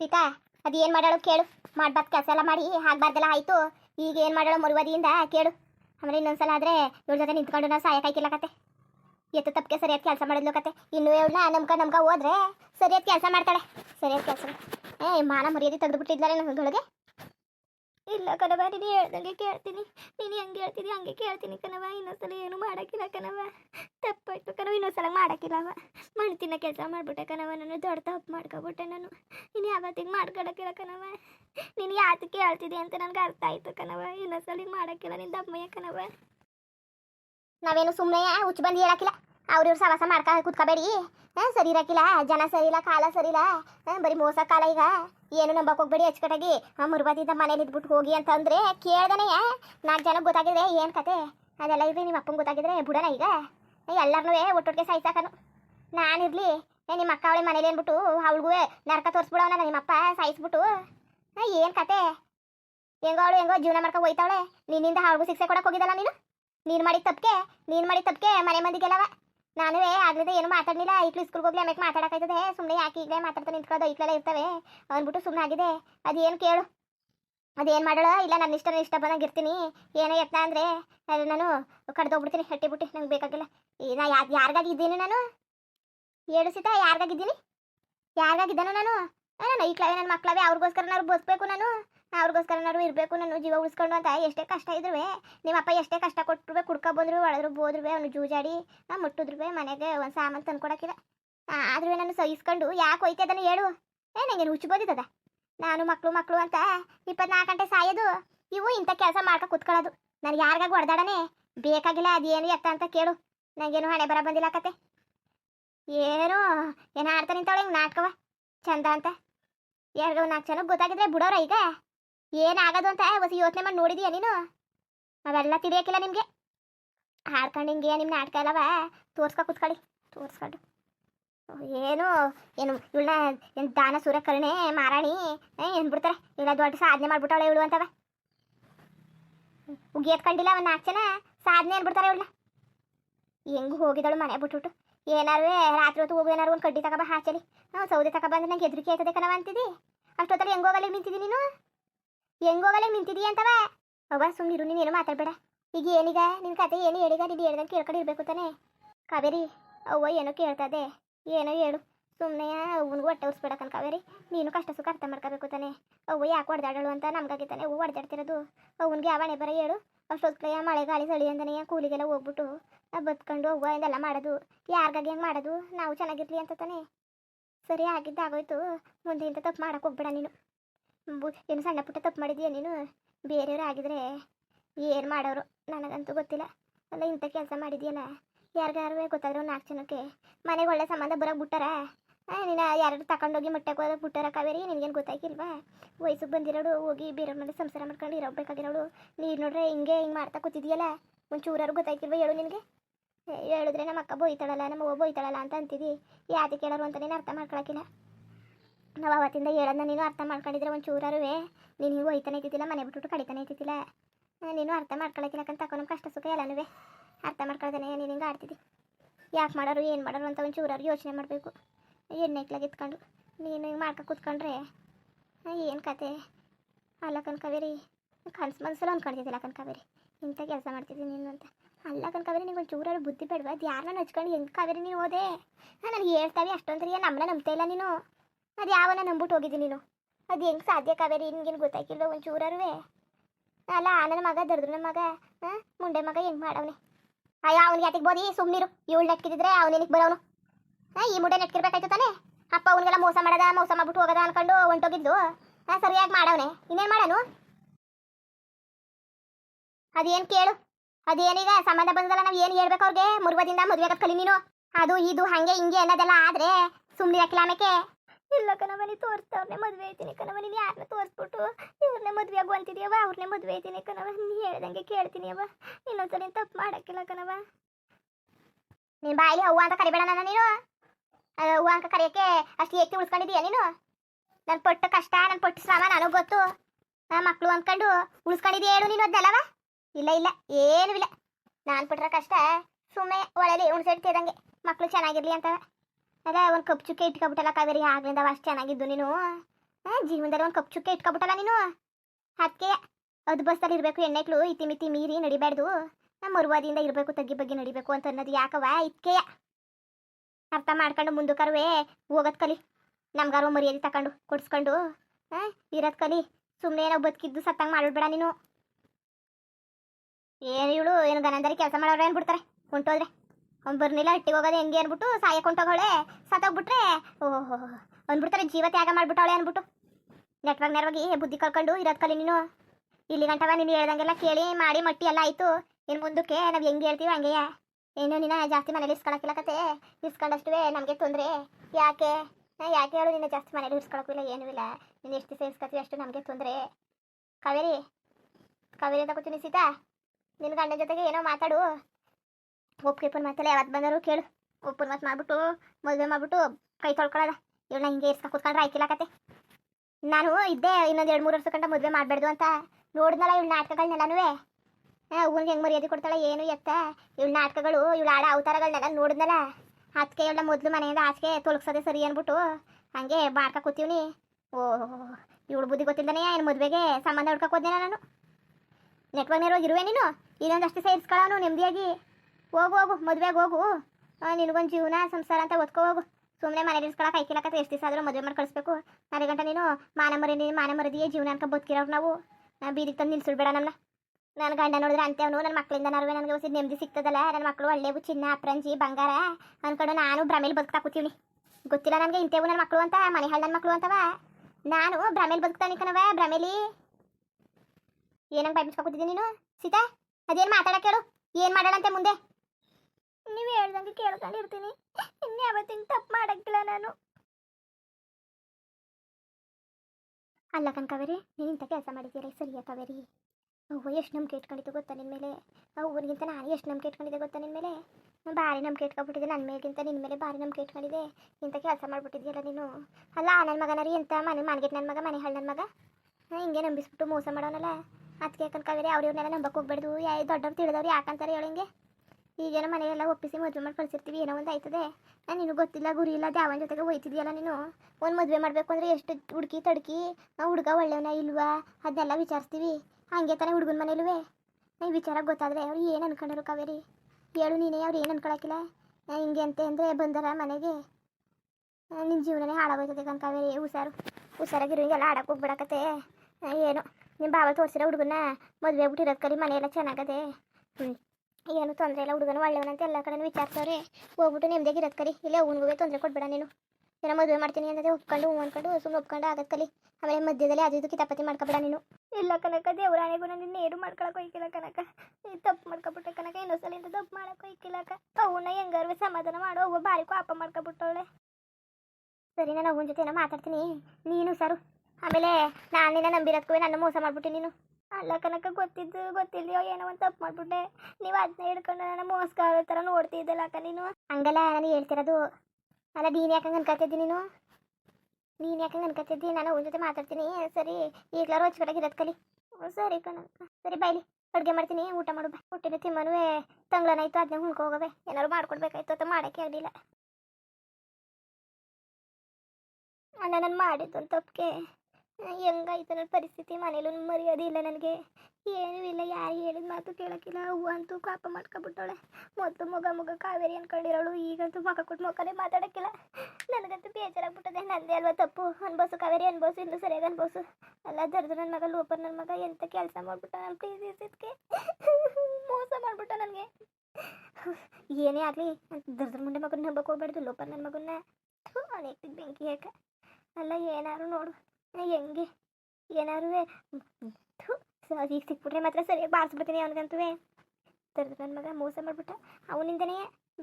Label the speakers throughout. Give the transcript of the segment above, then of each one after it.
Speaker 1: ಸೀತಾ, ಅದು ಏನು ಮಾಡಾಳು ಕೇಳು. ಮಾಡ್ಬಾರ್ದು ಕೆಲಸ ಎಲ್ಲ ಮಾಡಿ, ಆಗ್ಬಾರ್ದೆಲ್ಲ, ಆಯಿತು. ಈಗ ಏನು ಮಾಡಾಳು ಮುರುವದಿಯಿಂದ ಕೇಳು. ಆಮೇಲೆ ಇನ್ನೊಂದ್ಸಲ ಆದರೆ ಇವ್ರ ಜೊತೆ ನಿಂತ್ಕೊಂಡು ನಾವು ಸಾಯಕ್ಕಾಯ್ಕಿಲ್ಲ ಕತೆ. ಎತ್ತು ತಪ್ಪಿಗೆ ಸರಿಯಾದ ಕೆಲಸ ಮಾಡಿದ್ಲು ಕತೆ. ಇನ್ನು ಇವಳನ್ನ ನಮ್ಕ ನಮ್ಗೆ ಹೋದ್ರೆ ಸರಿಯಾದ ಕೆಲಸ ಮಾಡ್ತಾಳೆ. ಸರಿಯಾದ ಕೆಲಸ ಏ, ಮಾನ ಮರ್ಯಾದೆ ತೆಗೆದುಬಿಟ್ಟಿದ್ದಾರೆ ನನ್ಗಳಿಗೆ ಇಲ್ಲ ಕಣವ ನೀನು ಹೇಳ್ದಂಗೆ ಕೇಳ್ತೀನಿ. ನೀನು ಹೆಂಗೆ ಹೇಳ್ತೀನಿ ಹಂಗೆ ಕೇಳ್ತೀನಿ ಕಣವ ಇನ್ನೊಂದ್ಸಲ ಏನು ಮಾಡೋಕ್ಕಿಲ್ಲ ಕಣವ ತಪ್ಪಾಯ್ತು ಕಣವ ಇನ್ನೊಂದ್ಸಲ ಮಾಡೋಕ್ಕಿಲ್ಲವ ತಿನ್ನ ಕೆಲಸ ಮಾಡ್ಬಿಟ್ಟೆ ಕಣವ ನಾನು, ದೊಡ್ಡ ತಪ್ಪು ಮಾಡ್ಕೊಬಿಟ್ಟೆ ನಾನು. ನೀನು ಯಾವತ್ತಿಗೆ ಮಾಡ್ಕೊಳಕ್ಕಿಲ್ಲ ಕಣವ ನೀನು ಯಾತಕ್ಕೆ ಕೇಳ್ತಿದ್ದೆ ಅಂತ ನನಗೆ ಅರ್ಥ ಆಯಿತು ಕಣವ ಇನ್ನೊಂದ್ಸಲ ಮಾಡೋಕ್ಕಿಲ್ಲ ನಿನ್ನ ದಮ್ಮಯ್ಯ ಕಣವ ನಾವೇನು ಸುಮ್ಮನೆ ಹುಚ್ಚು ಬಂದು ಹೇಳಕ್ಕಿಲ್ಲ. ಅವ್ರಿವ್ರು ಸವಾಸ ಮಾಡ್ಕ ಕುತ್ಕೋಬೇಡಿ. ಹಾಂ, ಸರಿ ಇರಕ್ಕಿಲ್ಲ ಜನ ಸರಿ ಇಲ್ಲ, ಕಾಲ ಸರಿ ಇಲ್ಲ. ಹಾಂ, ಬರೀ ಮೋಸ ಕಾಲ ಈಗ. ಏನು ನಂಬಕ್ ಹೋಗ್ಬೇಡಿ ಅಚ್ಚುಕಟ್ಟಾಗಿ. ಮುರ್ಬಾದಿಂದ ಮನೇಲಿ ಇದ್ಬಿಟ್ಟು ಹೋಗಿ ಅಂತಂದ್ರೆ ಕೇಳ್ದನೆ ನಾಲ್ಕು ಜನ ಗೊತ್ತಾಗಿದ್ರೆ ಏನು ಕತೆ? ಅದೆಲ್ಲ ಇರ್ಲಿ ನಿಮ್ಮ ಅಪ್ಪಂಗೆ ಗೊತ್ತಾಗಿದ್ರೆ ಬಿಡೋಣ ಈಗ. ಎಲ್ಲರನ್ನೂ ಒಟ್ಟೊಟ್ಟಿಗೆ ಸಾಯ್ಸಾಕನು. ನಾನಿರಲಿ ನಿಮ್ಮ ಅಕ್ಕ ಅವಳೆ ಮನೇಲಿ ಏನ್ಬಿಟ್ಟು ಅವಳಿಗೂ ನರಕ ತೋರಿಸ್ಬಿಡವನ ನಿಮ್ಮಪ್ಪ ಸಾಯಿಸ್ಬಿಟ್ಟು. ಏನು ಕತೆ? ಹೆಂಗೋ ಅವಳು ಹೆಂಗೋ ಜೀವನ ಮಾಡ್ಕೊ ಹೋಯ್ತಾವಳೆ. ನಿನ್ನಿಂದ ಅವಳಿಗೂ ಶಿಕ್ಷೆ ಕೊಡಕ್ಕೆ ಹೋಗಿದ್ದಲ್ಲ ನೀನು? ನೀನು ಮಾಡಿದ ತಪ್ಪಿಗೆ? ನೀನು ಮಾಡಿದ ತಪ್ಪಿಗೆ ಮನೆ ಮಂದಿಗೆಲ್ಲವ? ನಾನು ಆಗ್ಲಿದೆ, ಏನು ಮಾತಾಡಲಿಲ್ಲ. ಇಟ್ಲು ಸ್ಕೂಲ್ಗೆ ಹೋಗ್ಲಿ ಆಮೇಲೆ ಮಾತಾಡೋಕ್ಕಾಯ್ತದೆ ಸುಮ್ಮನೆ ಯಾಕೆ ಈಗಲೇ ಮಾತಾಡ್ತಾ ನಿಂತ್ಕೊಳ್ಳೋದು? ಈಗಲೆಲ್ಲ ಇರ್ತವೆ. ಅಂದ್ಬಿಟ್ಟು ಸುಮ್ಮನೆ ಆಗಿದೆ. ಅದೇನು ಕೇಳು. ಅದೇನು ಮಾಡೋಳ? ಇಲ್ಲ, ನಾನು ಇಷ್ಟ ಇಷ್ಟ ಬಂದಂಗೆ ಇರ್ತೀನಿ. ಏನೋ ಯತ್ನ ಅಂದರೆ, ಅದು ನಾನು ಕಡ್ದೋಗ್ಬಿಡ್ತೀನಿ ಹಟ್ಟಿ ಬಿಟ್ಟು. ನಂಗೆ ಬೇಕಾಗಿಲ್ಲ. ನಾ ಯಾ, ಯಾರಿಗಾಗಿ ಇದ್ದೀನಿ ನಾನು? ಹೇಳು ಸೀತಾ ಯಾರಿಗಾಗಿದ್ದೀನಿ ಯಾರಿಗಾಗಿದ್ದಾನು ನಾನು? ನಾನು ಇಟ್ಲವೇ ನನ್ನ ಮಕ್ಕಳವೇ ಅವ್ರಿಗೋಸ್ಕರ ನಾನು ಬದುಕಬೇಕು ನಾನು. ಅವ್ರಿಗೋಸ್ಕರನಾದ್ರು ಇರಬೇಕು ನಾನು ಜೀವ ಉಳಿಸ್ಕೊಂಡು ಅಂತ ಎಷ್ಟೇ ಕಷ್ಟ ಇದ್ರೂ ನಿಮ್ಮಪ್ಪ ಎಷ್ಟೇ ಕಷ್ಟ ಕೊಟ್ಟರು ಕುಡ್ಕೊ ಬಂದ್ರು ಒಳದ್ರು ಬೋದ್ರು ಅವನು ಜೂಜಾಡಿ ಮುಟ್ಟಿದ್ರು ಮನೆಗೆ ಒಂದು ಸಾಮಾನು ತಂದ್ಕೊಡಕ್ಕಿಲ್ಲ ಆದ್ರೂ ನಾನು ಸಹಿಸ್ಕೊಂಡು ಯಾಕೆ ಹೋಯ್ತೆ ಅದನ್ನು ಹೇಳು? ಏ, ನಂಗೆ ಹುಚ್ಚು ನಾನು ಮಕ್ಕಳು ಮಕ್ಕಳು ಅಂತ ಇಪ್ಪತ್ನಾಲ್ಕು ಗಂಟೆ ಸಾಯೋದು, ಇವು ಇಂಥ ಕೆಲಸ ಮಾಡ್ಕೊ ಕುತ್ಕೊಳ್ಳೋದು. ನಾನು ಯಾರಿಗಾಗಿ ಹೊಡೆದಾಡನೆ? ಬೇಕಾಗಿಲ್ಲ, ಅದೇನು ಎತ್ತ ಅಂತ ಕೇಳು. ನನಗೇನು ಹಣೆ ಬರ ಬಂದಿಲ್ಲ ಕತೆ. ಏನು ಏನು ಆಡ್ತಾನೆ ನಿಂತವಳೆ ಹಿಂಗೆ ನಾಟಕವ? ಚಂದ ಅಂತ? ಎರಡು ನಾಲ್ಕು ಜನ ಗೊತ್ತಾಗಿದ್ರೆ ಬಿಡೋರ ಈಗ? ಏನಾಗೋದು ಅಂತ ಹೊಸ ಯೋಚನೆ ಮಾಡಿ ನೋಡಿದೀಯ ನೀನು? ಅವೆಲ್ಲ ತಿಳಿಯಕ್ಕಿಲ್ಲ ನಿಮಗೆ? ಹಾಡ್ಕೊಂಡು ಹಿಂಗೆ ನಿಮ್ಮ ನಾಟಕ ಇಲ್ಲವ ತೋರ್ಸ್ಕೊ ಕುತ್ಕೊಳ್ಳಿ ತೋರ್ಸ್ಕೊಂಡು. ಏನು ಏನು, ಇವಳನ್ನ ಏನು ದಾನ ಸೂರ್ಯ ಕರುಣೆ ಮಾರಾಣಿ ಏನು ಬಿಡ್ತಾರೆ? ಇವಳ ದೊಡ್ಡ ಸಾಧನೆ ಮಾಡ್ಬಿಟ್ಟವಳೆ ಇವಳು ಅಂತವ. ಉಗಿ ಎತ್ಕೊಂಡಿಲ್ಲ ಒಂದು ನಾಲ್ಕು ಜನ? ಸಾಧನೆ ಅಂದ್ಬಿಡ್ತಾರೆ ಇವಳನ್ನ? ಹೆಂಗು ಹೋಗಿದಳು ಮನೆ ಬಿಟ್ಬಿಟ್ಟು. ಏನಾರು ರಾತ್ರಿ ಹೊತ್ತು ಹೋಗು ಏನಾರು ಒಂದು ಕಡ್ಡಿ ತಗೊಬ ಹಾಚಲಿ. ನಾವು ಸೌದೆ ತಗೊಬಂದ್ರೆ ನಂಗೆ ಹೆದರಿಕೆ ಆಯ್ತದೆ ಕಣವ ಅಂತಿದ್ದಿ ಅಷ್ಟೊತ್ತಲ್ಲಿ ಹೆಂಗೋಗಲಿ ನಿಂತಿದ್ದಿ ನೀನು? ಹೆಂಗೆ ನಿಂತಿದೀಯ ಅಂತವ? ಅವ್ವ ಸುಮ್ಮನಿರು ನೀನೇನು ಮಾತಾಡಬೇಡ. ಈಗ ಏನೀಗ? ನಿನ್ನ ಕತೆ ಏನು ಹೇಳಿಗ? ನೀನು ಹೇಳ್ದಂಗೆ ಕೇಳ್ಕೊಂಡು ಇರ್ಬೇಕು ತಾನೆ. ಕಾವೇರಿ, ಅವ್ವ ಏನೋ ಕೇಳ್ತದೆ. ಏನೋ ಹೇಳು. ಸುಮ್ಮನೆ ಅವನಿಗೂ ಹೊಟ್ಟೆ ಉರ್ಸ್ಬೇಡ ಕಾವೇರಿ. ನೀನು ಕಷ್ಟ ಸುಖ ಅರ್ಥ ಮಾಡ್ಕೋಬೇಕು ತಾನೆ. ಅವ್ವ ಯಾಕೆ ಹೊಡೆದಾಡಳು ಅಂತ ನಮ್ಗಾಗಿ ತಾನೆ ಅವ್ವ ಹೊಡೆದಾಡ್ತಿರೋದು ಅವನಿಗೆ ಯಾವ ಬರ ಹೇಳು. ಅಷ್ಟೊತ್ತಿಗೆ ಮಳೆ ಗಾಳಿ ಚಳಿ ಅಂತಾನೆ ಕೂಲಿಗೆಲ್ಲ ಹೋಗ್ಬಿಟ್ಟು ಆ ಬದ್ಕೊಂಡು ಅವ್ವ ಇದೆಲ್ಲ ಮಾಡೋದು. ಯಾರಿಗಾಗಿ ಹೆಂಗೆ ಮಾಡೋದು? ನಾವು ಚೆನ್ನಾಗಿರ್ಲಿ ಅಂತ ತಾನೆ. ಸರಿ, ಆಗಿದ್ದಾಗೋಯ್ತು. ಮುಂದೆ ಇಂಥ ತಪ್ಪು ಮಾಡೋಕೆ ಹೋಗ್ಬೇಡ ನೀನು. ಏನು ಸಣ್ಣ ಪುಟ್ಟ ತಪ್ಪು ಮಾಡಿದೀಯ ನೀನು? ಬೇರೆಯವ್ರು ಆಗಿದ್ರೆ ಏನು ಮಾಡೋರು? ನನಗಂತೂ ಗೊತ್ತಿಲ್ಲ. ಅಲ್ಲ, ಇಂಥ ಕೆಲಸ ಮಾಡಿದೆಯಲ್ಲ? ಯಾರಿಗಾರು ಗೊತ್ತಾದ್ರು ನಾಲ್ಕು ಜನಕ್ಕೆ ಮನೆಗೆ ಒಳ್ಳೆ ಸಂಬಂಧ ಬರೋಕೆ ಬಿಟ್ಟಾರ? ನೀನು ಯಾರು ತಗೊಂಡೋಗಿ ಮಟ್ಟಕ್ಕೆ ಹೋದಾಗ ಬಿಟ್ಟಾರ ಕಾವೇರಿ? ನಿನಗೇನು ಗೊತ್ತಾಗಿಲ್ವಾ ವಯಸ್ಸಿಗೆ ಬಂದಿರೋಳು ಹೋಗಿ ಬೇರೆ ಮನೆ ಸಂಸಾರ ಮಾಡ್ಕೊಂಡು ಇರೋಬೇಕಾಗಿರೋಳು ನೀನು ನೋಡ್ರೆ ಹಿಂಗೆ ಹಿಂಗೆ ಮಾಡ್ತಾ ಕೂತಿದ್ಯಲ್ಲ? ಒಂಚೂರಾರು ಗೊತ್ತಾಗಿಲ್ವಾ ಹೇಳು ನಿನಗೆ? ಹೇಳಿದ್ರೆ ನಮ್ಮ ಅಕ್ಕ ಬೋಯ್ತಾಳಲ್ಲ, ನಮ್ಮ ಅವ್ವ ಬೋಯ್ತಾಳಲ್ಲ ಅಂತ ಅಂತಿದ್ದಿ ಕೇಳೋರು ಅಂತ ನೀನು ಅರ್ಥ ಮಾಡ್ಕೊಳಕಿಲ್ಲ. ನಾವು ಅವತ್ತಿಂದ ಹೇಳೋದನ್ನ ನೀನು ಅರ್ಥ ಮಾಡ್ಕೊಂಡಿದ್ರೆ ಒಂದು ಚೂರಾರುವೆ. ನೀನು ಹಿಂಗೆ ಹೋಯ್ತಾನೆ ಇದ್ದಿದ್ದಿಲ್ಲ, ಮನೆ ಬಿಟ್ಟುಬಿಟ್ಟು ಕಡಿತಾನೆ ಇದ್ದಿದ್ದಿಲ್ಲ. ನೀನು ಅರ್ಥ ಮಾಡ್ಕೊಳಕಿಲ್ಲ ಅಂತ ಕಷ್ಟ ಸುಖ ಎಲ್ಲನೂ ಅರ್ಥ ಮಾಡ್ಕೊಳ್ದೇನೆ ನೀನು ಹಿಂಗೆ ಆಡ್ತಿದ್ದಿ. ಯಾಕೆ ಮಾಡೋರು, ಏನು ಮಾಡೋರು ಅಂತ ಒಂದು ಚೂರಾರು ಯೋಚನೆ ಮಾಡಬೇಕು. ಎಣ್ಣೆಕ್ಲಾಗ ಎತ್ಕೊಂಡು, ನೀನು ಹಿಂಗೆ ಮಾಡ್ಕೊ ಕೂತ್ಕೊಂಡ್ರೆ. ಏನು ಕತೆ? ಅಲ್ಲ ಕನ್ಕಾವೇರಿ ಕನ್ಸು ಮನಸ್ಸಲ್ಲಿ ಅಂದ್ಕೊಂಡಿದ್ದಿಲ್ಲ ಕನ್ಕಾವೇರಿ ಇಂಥ ಕೆಲಸ ಮಾಡ್ತಿದ್ದೀನಿ ನೀನು ಅಂತ. ಅಲ್ಲ ಕನ್ಕಾವೇರಿ ನಿಂಗೆ ಒಂದು ಚೂರಾರು ಬುದ್ಧಿ ಬೇಡವಾ? ಅದು ಯಾರನ್ನ ಹಚ್ಕೊಂಡು ಹೆಂಗೆ ಕಾವೇರಿ ನೀನು ಹೋದೆ ನನಗೆ ಹೇಳ್ತಾವೆ ಅಷ್ಟೊಂದ್ರಿ ನಮ್ಮನ್ನ ನಂಬ್ತಾ ಇಲ್ಲ ನೀನು. ಅದು ಯಾವನ ನಂಬಿಟ್ಟು ಹೋಗಿದ್ದೀನಿ ನೀನು. ಅದು ಹೆಂಗೆ ಸಾಧ್ಯ ಕಾವೇರಿ? ನಿನ್ಗೇನು ಗೊತ್ತಾಗಿಲ್ಲ ಒಂದು ಚೂರರುವೆ ಅಲ್ಲ ಆನನ ಮಗ ದರ್ದ್ರ ಮಗ ಹಾಂ ಮುಂಡೆ ಮಗ ಹೆಂಗೆ ಮಾಡವನೆ? ಅಯ್ಯ, ಅವ್ನಿಗೆ ಯಾತಿಗೆ ಬೋದಿ ಸುಮ್ಮನಿರು ಇವಳು ನೆಟ್ಕಿದ್ರೆ ಅವನಿಗೆ ಬರೋನು? ಹಾಂ ಈ ಮುಂಡೆ ನೆಟ್ಕಿರ್ಬೇಕಾಯ್ತು ತಾನೆ? ಅಪ್ಪ ಅವನಿಗೆಲ್ಲ ಮೋಸ ಮಾಡದ, ಮೋಸ ಮಾಡ್ಬಿಟ್ಟು ಹೋಗದ ಅನ್ಕೊಂಡು ಹೊಂಟೋಗಿದ್ದು. ಹಾಂ ಸರಿಯಾಗಿ ಮಾಡವನೆ. ಇನ್ನೇನು ಮಾಡನು? ಅದೇನು ಕೇಳು? ಅದೇನೀಗ ಸಂಬಂಧ ಬಂದದಲ್ಲ, ನಾವು ಏನು ಹೇಳ್ಬೇಕು ಅವ್ರಿಗೆ? ಮುರುವದಿಂದ ಮದುವೆ ಕಲಿ ನೀನು. ಅದು, ಇದು, ಹಂಗೆ, ಹಿಂಗೆ ಅನ್ನೋದೆಲ್ಲ ಆದ್ರೆ ಸುಮ್ಮನೆ ಆಮೇಲೆ ಇಲ್ಲ ಕಣವ ನೀ ತೋರಿಸ್ತವ್ರನ್ನೇ ಮದುವೆ ಆಯ್ತೀನಿ ಕಣವ ನೀನು ಯಾರನ್ನ ತೋರಿಸ್ಬಿಟ್ಟು ಇವ್ರನ್ನೇ ಮದುವೆ ಆಗು ಅಂತಿದ್ಯವ ಅವ್ರನ್ನೇ ಮದುವೆ ಐತಿನಿ ಕಣವ ನೀ ಹೇಳ್ದಂಗೆ ಕೇಳ್ತೀನಿ ಅವ ಇನ್ನೊಂದ್ಸಲ ನೀನು ತಪ್ಪು ಮಾಡಕ್ಕಿಲ್ಲ ಕಣವ ನೀನು ಬಾಯಿಲಿ ಅವ್ವ ಅಂತ ಕರಿಬೇಡ ನನ್ನ ನೀನು. ಅವ್ವ ಅಂತ ಕರೆಯೋಕ್ಕೆ ಅಷ್ಟು ಎತ್ತಿ ಉಳ್ಸ್ಕೊಂಡಿದೀಯ ನೀನು? ನನ್ನ ಪೊಟ್ಟ ಕಷ್ಟ ನನ್ನ ಪಟ್ಟು ಶ್ರಮ ನನಗೆ ಗೊತ್ತು. ಆ ಮಕ್ಕಳು ಅಂದ್ಕೊಂಡು ಉಳಿಸ್ಕೊಂಡಿದ್ಯಾ ಹೇಳು ನೀನು ಅದೆಲ್ಲವ ಇಲ್ಲ ಇಲ್ಲ, ಏನೂ ಇಲ್ಲ. ನಾನು ಪಟ್ರ ಕಷ್ಟ ಸುಮ್ಮನೆ ಒಳಲಿ ಉಣ್ಸಿಡ್ತಿದಂಗೆ. ಮಕ್ಕಳು ಚೆನ್ನಾಗಿರ್ಲಿ ಅಂತ ಅದ, ಒಂದು ಕಪ್ ಚುಕ್ಕೆ ಇಟ್ಕೊಬಿಟ್ಟಲ್ಲ ಕಾವೇರಿ? ಆಗ್ಲಿಂದ ಅಷ್ಟು ಚೆನ್ನಾಗಿದ್ದು ನೀನು. ಜೀವನದಲ್ಲಿ ಒಂದು ಕಪ್ ಚುಕ್ಕೆ ಇಟ್ಕೊಬಿಟ್ಟಲ್ಲ ನೀನು. ಅದಕ್ಕೆ ಅದು ಬಸ್ಸಲ್ಲಿ ಇರಬೇಕು ಹೆಣ್ಣೆಕ್ಳು ಇತಿ ಮಿತಿ ಮೀರಿ ನಡಿಬಾರ್ದು ನಮ್ಮ ಮರುವಾದಿಯಿಂದ ಇರಬೇಕು, ತಗ್ಗಿ ಬಗ್ಗೆ ನಡಿಬೇಕು ಅಂತ ಅನ್ನೋದು ಯಾಕವ ಇತ್ಕೆಯ ಅರ್ಥ ಮಾಡ್ಕೊಂಡು ಮುಂದಕ್ಕರುವೆ ಹೋಗೋದ್ ಕಲಿ. ನಮ್ಗಾರು ಮರ್ಯಾದೆ ತಕೊಂಡು, ಕೊಡಿಸ್ಕೊಂಡು. ಇರೋದ್ ಕಲಿ. ಸುಮ್ಮನೆ ಏನೋ ಬದುಕಿದ್ದು ಸತ್ತಂಗೆ ಮಾಡಿಬಿಡ ನೀನು. ಏನು ಇವಳು? ಏನು ಗನಂದರಿ ಕೆಲಸ ಮಾಡೋರು ಏನ್ಬಿಡ್ತಾರೆ ಹೊಂಟೋದ್ರೆ. ಅವ್ನು ಬರ್ನಿಲ್ಲ ಹಟ್ಟಿಗೆ ಹೋಗೋದು ಹೆಂಗೆ ಅನ್ಬಿಟ್ಟು ಸಾಯ ಹೊಂಟೋಗವಳೆ ಸತ್ತೋಗ್ಬಿಟ್ರೆ ಓಹೋ ಅಂದ್ಬಿಡ್ತಾರೆ ಜೀವ ತ್ಯಾಗ ಮಾಡ್ಬಿಟ್ಟವಳೆ ಅನ್ಬಿಟ್ಟು. ನೆಟ್ವರ್ಕ್ ನೆರವಾಗಿ ಬುದ್ಧಿ ಕಳ್ಕೊಂಡು ಇರೋದ್ ಕಲಿ ನೀನು. ಇಲ್ಲಿ ಗಂಟವ, ನೀನು ಹೇಳ್ದಂಗೆಲ್ಲ ಕೇಳಿ, ಮಾಡಿ, ಮಟ್ಟಿ ಎಲ್ಲ ಆಯಿತು. ಇನ್ನು ಮುಂದಕ್ಕೆ ನಾವು ಹೆಂಗೆ ಹೇಳ್ತೀವಿ ಹಂಗೆಯ. ಏನು ನಿನ್ನ ಜಾಸ್ತಿ ಮನೇಲಿ ಇಸ್ಕೊಳಕ್ಕಿಲ್ಲ ಕತೆ. ಇಸ್ಕೊಂಡಷ್ಟುವೆ ನಮಗೆ ತೊಂದರೆ. ಯಾಕೆ? ಯಾಕೆ ಹೇಳು, ನಿನ್ನ ಜಾಸ್ತಿ ಮನೇಲಿ ಇಲ್ಲ, ಏನೂ ಇಲ್ಲ. ನೀನು ಎಷ್ಟು ದಿವಸ ಇಸ್ಕೊತೀವಿ, ಅಷ್ಟು ನಮಗೆ ತೊಂದರೆ. ಕಾವೇರಿ ಕಾವೇರಿ ಅಂತ ಕೂತೀನಿ ಸೀತಾ. ನಿನ್ನ ಗಂಡನ ಜೊತೆಗೆ ಏನೋ ಮಾತಾಡು. ಒಪ್ಪಿಗೆ ಮಾತಲ್ಲ ಯಾವತ್ತು ಬಂದರು ಕೇಳು. ಒಪ್ಪನ್ ಮಾತು ಮಾಡ್ಬಿಟ್ಟು, ಮದುವೆ ಮಾಡ್ಬಿಟ್ಟು ಕೈ ತೊಳ್ಕೊಳ್ಳೋದ ಇವಳು ಹಿಂಗೆ ಇರ್ಸ್ಕೊ ಕೂತ್ಕೊಂಡ್ರೆ ಆಯ್ತಿಲ್ಲ ಕತೆ. ನಾನು ಇದ್ದೆ ಇನ್ನೊಂದು ಎರಡು ಮೂರು ವರ್ಷ ಕಂಡ ಮದುವೆ ಮಾಡಬಾರ್ದು ಅಂತ ನೋಡಿದ್ನಲ್ಲ ಇವಳು ನಾಟಕಗಳನ್ನೆಲ್ಲನೂ ಊರಿಗೆ ಹೆಂಗೆ ಮರ್ಯಾದೆ ಕೊಡ್ತಾಳೆ, ಏನು ಎತ್ತ? ಇವಳು ನಾಟಕಗಳು, ಇವಳು ಆಡ ಅವತಾರಗಳನ್ನೆಲ್ಲ ನೋಡಿದ್ನಲ್ಲ. ಅದಕ್ಕೆ ಇವಳ ಮೊದಲು ಮನೆಯಿಂದ ಆಚೆಗೆ ತೊಲಗ್ಸೋದೆ ಸರಿ ಅಂದ್ಬಿಟ್ಟು ಹಂಗೆ ಬಾಡ್ಕ ಕೂತೀವ್ನಿ. ಓ ಇವಳು ಬುದ್ಧಿ ಗೊತ್ತಿದ್ದಾನೆ ಏನು ಮದುವೆಗೆ ಸಂಬಂಧ ಹುಡ್ಕಕ್ಕೆ ಹೋದ್ನೇನ ನಾನು? ನೆಟ್ವರ್ಕ್ ನೇರವಾಗಿ ಇರುವೆ ನೀನು? ಇನ್ನೊಂದಷ್ಟು ಸೇರಿಸ್ಕೊಳ್ಳೋನು ನೆಮ್ಮದಿಯಾಗಿ ಹೋಗು ಹೋಗು, ಮದುವೆಗೆ ಹೋಗು. ನಿನಗೊಂದು ಜೀವನ, ಸಂಸಾರ ಅಂತ ಓದ್ಕೋ ಹೋಗು. ಸುಮ್ಮನೆ ಮನೇಲಿ ಇರ್ಸ್ಕೊಳಕ್ಕೆ ಐಕಿಲಕ್ಕ ಎಷ್ಟು ದಿವಸ ಆದರೂ ಮದುವೆ ಮಾಡಿ ಕಳಿಸ್ಬೇಕು ನಾಳೆ ಗಂಟ ನೀನು ಮಾನ ಮರಿ ಮಾನ ಮರದಿಯೇ ಜೀವನ ಅನ್ಕೊ ಬದುಕಿರೋರು ನಾವು. ನಾ ಬೀದಿಗೆ ತಂದು ನಿಲ್ಸಿಡ್ಬೇಡ ನಮ್ಮನ್ನ ನನ್ನ ಗಂಡ ನೋಡಿದ್ರೆ ಅಂತೇವನು ನನ್ನ ಮಕ್ಕಳಿಂದ ನಾರುವೆ ನನಗೆ ಹೊಸ ನೆಮ್ಮದಿ ಸಿಗ್ತದಲ್ಲ. ನನ್ನ ಮಕ್ಕಳು ಒಳ್ಳೆವು ಚಿನ್ನ ಅಪ್ರಂಜಿ, ಬಂಗಾರ ಅನ್ಕೊಂಡು ನಾನು ಭ್ರಮೇಲಿ ಬದುಕ್ತಾ ಕೂತೀವಿ ಗೊತ್ತಿಲ್ಲ ನನಗೆ ಇಂತೇವು ನನ್ನ ಮಕ್ಕಳು ಅಂತ, ಮನೆ ಹಾಳು ನನ್ನ ಮಕ್ಕಳು ಅಂತವ. ನಾನು ಭ್ರಮೇಲಿ ಬದುಕ್ತಾನೆ ಕಣವ ಭ್ರಮೇಲಿ. ಏನಂಗೆ ಕೂತಿದ್ದೀನಿ ನೀನು? ಸೀತಾ, ಅದೇನು ಮಾತಾಡಕ್ಕೆ ಹೇಳು? ಏನು ಮಾಡೋಣಂತೆ ಮುಂದೆ? ನೀವು ಹೇಳ್ದಂಗೆ ಕೇಳ್ಕೊಂಡಿರ್ತೀನಿ ಇನ್ನು ಯಾವತ್ತಿನ ತಪ್ಪು ಮಾಡಕ್ಕಿಲ್ಲ ನಾನು. ಅಲ್ಲ ಕನಕವೇರಿ ನೀನು ಇಂಥ ಕೆಲಸ ಮಾಡಿದ್ದೀರ ಸರಿಯಾ ಕಾವೇರಿ ಅವ್ವ ಎಷ್ಟು ನಂಬಿಕೆ ಇಟ್ಕೊಂಡಿದ್ದು ಗೊತ್ತಾ ನಿನ್ನ ಮೇಲೆ? ಅವ್ವನಿಗಿಂತ ನಾನು ಎಷ್ಟು ನಂಬಿಕೆ ಇಟ್ಕೊಂಡಿದ್ದೆ ಗೊತ್ತಾ ನಿನ್ನ ಮೇಲೆ? ಭಾರಿ ನಂಬಿಕೆ ಇಟ್ಕೊಂಡ್ಬಿಟ್ಟಿದ್ದೆ ನನ್ನ ಮೇಲಿಗಿಂತ ನಿನ್ನ ಮೇಲೆ ಭಾರಿ ನಂಬಿಕೆ ಇಟ್ಕೊಂಡಿದ್ದೆ. ಇಂಥ ಕೆಲಸ ಮಾಡಿಬಿಟ್ಟಿದ್ಯಲ್ಲ ನೀನು? ಅಲ್ಲ ನನ್ನ ಮಗನ ರೀ, ಎಂತ ಮನೆ ಮನೆಗೆ ನನ್ನ ಮಗ, ಮನೆ ಹಾಳು ನನ್ನ ಮಗ? ಹಿಂಗೆ ನಂಬಿಸ್ಬಿಟ್ಟು ಮೋಸ ಮಾಡೋನಲ್ಲ. ಅದಕ್ಕೆ ಕನಕವೇರಿ, ಅವ್ರು ಇವ್ರನ್ನೆಲ್ಲ ನಂಬಕ್ಕೆ ಹೋಗ್ಬೇಡ್ದು. ಯಾ, ದೊಡ್ಡವ್ರು ತಿಳಿದವ್ರು ಯಾಕಂತಾರೆ ಹೇಳಂಗೆ ಈಗೇನೋ ಮನೆಯೆಲ್ಲ ಒಪ್ಪಿಸಿ ಮದುವೆ ಮಾಡಿ ಕಳಿಸಿರ್ತೀವಿ, ಏನೋ ಒಂದು ಆಯ್ತದೆ. ನಾನು ನಿನಗೆ ಗೊತ್ತಿಲ್ಲ, ಗುರಿ ಇಲ್ಲ, ದ್ಯಾವನ ಜೊತೆಗೆ ಹೋಯ್ತಿದ್ಯಲ್ಲ ನೀನು? ಒಂದು ಮದುವೆ ಮಾಡಬೇಕು ಅಂದರೆ ಎಷ್ಟು ಹುಡುಕಿ ತಡ್ಕಿ, ನಾವು ಹುಡುಗ ಒಳ್ಳೆಯವನ ಇಲ್ವಾ? ಅದನ್ನೆಲ್ಲ ವಿಚಾರಿಸ್ತೀವಿ. ಹಂಗೆ ತಾನೇ ಹುಡುಗನ ಮನೇಲುವೆ. ನೀವು ವಿಚಾರ ಗೊತ್ತಾದರೆ ಅವ್ರು ಏನು ಅನ್ಕೊಂಡಿರು ಕಾವೇರಿ? ಹೇಳು ನೀನೇ, ಅವ್ರು ಏನು ಅನ್ಕೊಳಕಿಲ್ಲ? ಹಿಂಗೆ ಅಂತೆ ಅಂದರೆ ಬಂದರ ಮನೆಗೆ? ನಿನ್ನ ಜೀವನನೇ ಹಾಳಾಗೋಯ್ತದೆ ಕಣ್ ಕಾವೇರಿ, ಹುಷಾರು. ಹುಷಾರಾಗಿರು, ಹಿಂಗೆಲ್ಲ ಆಡಕ್ಕೆ ಹೋಗ್ಬಿಡಕತ್ತೆ. ಏನು ನಿಮ್ಮ ಬಾಬಾ ತೋರಿಸಿರೋ ಹುಡುಗನ ಮದುವೆ ಬಿಟ್ಟಿರೋದು ಕರಿ ಮನೆಯೆಲ್ಲ ಚೆನ್ನಾಗದೆ. ಹ್ಞೂ ಏನು ತೊಂದರೆ ಇಲ್ಲ, ಹುಡುಗನ ಒಳ್ಳೆಯವನಂತ ಎಲ್ಲ ಕಡೆ ವಿಚಾರಿಸೋರೆ ಹೋಗ್ಬಿಟ್ಟು ನಿಮ್ದಾಗಿ ಇರೋದು ಕಲಿ ಇಲ್ಲೇ ಅವ್ನಿಗೂ ತೊಂದರೆ ಕೊಡ್ಬೇಡ ನೀನು. ಏನೋ ಮದುವೆ ಮಾಡ್ತೀನಿ ಅನ್ನೋದೇ ಒಪ್ಕೊಂಡು ಹೂ ಅನ್ಕೊಂಡು ಸುಮ್ಮನೆ ಒಪ್ಕೊಂಡು ಆಗದ್ ಕಲಿ. ಆಮೇಲೆ ಮಧ್ಯದಲ್ಲಿ ಅದು ಇದು ಕಿತಾಪತಿ ಮಾಡ್ಕೊಬೇಡ ನೀನು. ಇಲ್ಲ ಕನಕ ಗುಣ ನಿನ್ನ ಏನು ಮಾಡ್ಕೊಳಕ್ ಹೋಯ್ಕಿಲ್ಲ ಕನಕ. ತಪ್ಪು ಮಾಡ್ಕೊಬಿಟ್ಟೆ ಕನಕ ಇನ್ನೊಂದ್ಸಲ ಇಂದ ತಪ್ಪು ಮಾಡಕ್ಕೆ ಹೋಯ್ಕಿಲ್ಲಕ ಅವನ್ನ ಹೆಂಗಾರು ಸಮಾಧಾನ ಮಾಡೋ ಒಬ್ಬ ಬಾರಿ ಕೋಪ ಮಾಡ್ಕೊಬಿಟ್ಟವಳೆ. ಸರಿ ನಾನು ಅವನ ಜೊತೆ ಏನೋ ಮಾತಾಡ್ತೀನಿ. ನೀನು ಸರು. ಆಮೇಲೆ ನಾನು ನಿನ್ನ ನಂಬಿರೋದ್ಕೂ ನನ್ನ ಮೋಸ ಮಾಡ್ಬಿಟ್ಟಿ ನೀನು. ಅಲ್ಲ ಕನಕ ಗೊತ್ತಿದ್ದು ಗೊತ್ತಿಲ್ದೆಯೋ ಏನೋ ಒಂದು ತಪ್ಪು ಮಾಡ್ಬಿಟ್ಟೆ ನೀವು ಅದನ್ನ ಹಿಡ್ಕೊಂಡು ನನ್ನ ಮೋಸ್ಕಾರ ಥರ ನೋಡ್ತಿದ್ದಲ್ಲ ಅಕ್ಕ ನೀನು? ಹಂಗಲ್ಲ, ನಾನು ಹೇಳ್ತಿರೋದು. ಅಲ್ಲ, ನೀನು ಯಾಕಂಗೆ ಅನ್ಕೋತಿದ್ದಿ ನೀನು? ನೀನು ಯಾಕಂಗೆ ಅನ್ಕೋತಿದ್ದಿ ನಾನು ಅವ್ರ ಜೊತೆ ಮಾತಾಡ್ತೀನಿ. ಸರಿ ಈಗಲಾರು ಹಚ್ಕಡಾಗಿ ಇರೋದು ಕಲಿ. ಸರಿ ಕಣಕ ಸರಿ ಬಾಯ್ಲಿ ಅಡುಗೆ ಮಾಡ್ತೀನಿ. ಊಟ ಮಾಡು ಹುಟ್ಟಿನ ತಿಮ್ಮನುವೆ. ತಂಗ್ಳನಾಯ್ತು ಅದನ್ನ ಹುಣ್ಕೊ ಏನಾರು ಮಾಡ್ಕೊಡ್ಬೇಕಾಯ್ತು ಅಂತ ಮಾಡೋಕ್ಕೆ ಆಗಲಿಲ್ಲ. ಅಣ್ಣ, ನಾನು ಮಾಡಿದ್ದು ತಪ್ಪಿಗೆ. ಹೆಂಗಾಯ್ತು ನನ್ನ ಪರಿಸ್ಥಿತಿ ಮನೇಲೂ ಮರ್ಯಾದೆ ಇಲ್ಲ ನನಗೆ. ಏನೂ ಇಲ್ಲ, ಯಾರು ಹೇಳಿದ ಮಾತು ಕೇಳೋಕ್ಕಿಲ್ಲ. ಹೂವು ಅಂತೂ ಕಾಪ ಮಾಡ್ಕೊಬಿಟ್ಟವಳೆ. ಮೊದಲು ಮಗ ಮಗ ಕಾವೇರಿ ಅನ್ಕೊಂಡಿರೋಳು. ಈಗಂತೂ ಮಗ ಕೊಟ್ಟು ಮಕ್ಕಳೇ ಮಾತಾಡೋಕ್ಕಿಲ್ಲ. ನನಗಂತೂ ಬೇಜಾರಾಗ್ಬಿಟ್ಟದೆ. ನಂದೇ ಅಲ್ವಾ ತಪ್ಪು? ಅನ್ಬೋಸು ಕಾವೇರಿ ಅನ್ಬೋಸು ಇನ್ನು ಸರಿಯಾಗಿ ಅನ್ಬೋಸು ಎಲ್ಲ ದರ್ದು ನನ್ನ ಮಗ, ಲೋಪರ್ ನನ್ನ ಮಗ ಎಂಥ ಕೆಲಸ ಮಾಡ್ಬಿಟ್ಟ ಪ್ಲೀಸ್ ಇಸಿದ್ಕೆ ಮೋಸ ಮಾಡ್ಬಿಟ್ಟ ನನಗೆ. ಏನೇ ಆಗಲಿ ದರ್ದ್ರ ಮುಂಡೆ ಮಗನ ನಂಬಕ್ಕೆ ಹೋಗ್ಬಾರ್ದು ಲೋಪರ್ ನನ್ನ ಮಗನ್ನ. ಅನೇಕ ಬೆಂಕಿ ಹಾಕ. ಅಲ್ಲ ಏನಾರು ನೋಡು. ಹೆಂಗೆ? ಏನಾರು ಈಗ ಸಿಕ್ಬಿಟ್ರೆ ಮಾತ್ರ ಸರಿ, ಬಾರಿಸ್ಬಿಡ್ತೀನಿ ಅವನಿಗಂತೂ ತರದು ನನ್ನ ಮಗ ಮೋಸ ಮಾಡಿಬಿಟ್ಟ. ಅವನಿಂದನೇ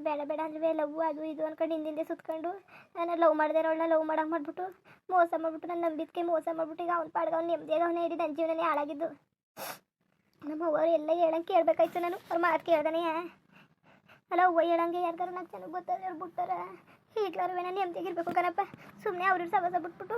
Speaker 1: ಬೇಡ ಬೇಡ ಅಂದ್ರೆ ಲವ್ ಅದು ಇದು ಅನ್ಕೊಂಡು ಹಿಂದಿಂದೆ ಸುತ್ಕೊಂಡು ನಾನು ಲವ್ ಮಾಡಿದೆ ಅವಳನ್ನ ಲವ್ ಮಾಡಂಗೆ ಮಾಡ್ಬಿಟ್ಟು ಮೋಸ ಮಾಡ್ಬಿಟ್ಟು ನನ್ನ ನಂಬಿದ್ಕೆ ಮೋಸ ಮಾಡ್ಬಿಟ್ಟು ಈಗ ಅವ್ನ ಪಾಡ್ಗೆ ಅವ್ನು ನೆಮ್ಮದಿಯಾಗ ಅವನೇ ಇಡೀ ನನ್ನ ಜೀವನನೇ ಹಾಳಾಗಿದ್ದು. ನಮ್ಮ ಅವ್ವರು ಎಲ್ಲ ಹೇಳಂಗೆ ಕೇಳಬೇಕಾಯ್ತು ನಾನು. ಅವ್ರ ಮಾತು ಕೇಳ್ದಾನೆ. ಅಲ್ಲ, ಅವ್ವ ಹೇಳಂಗೆ ಯಾರಿಗಾರು ನಾಲ್ಕು ಚೆನ್ನಾಗಿ ಗೊತ್ತಾದ್ರೆ ಅವ್ರು ಬಿಟ್ಟಾರ ಈಗಲಾರು ನಾನು ನೆಮ್ಮದಿಯಾಗಿರ್ಬೇಕು ಕಣಪ್ಪ. ಸುಮ್ಮನೆ ಅವ್ರಿಗೆ ಸವಸ ಬಿಟ್ಬಿಟ್ಟು.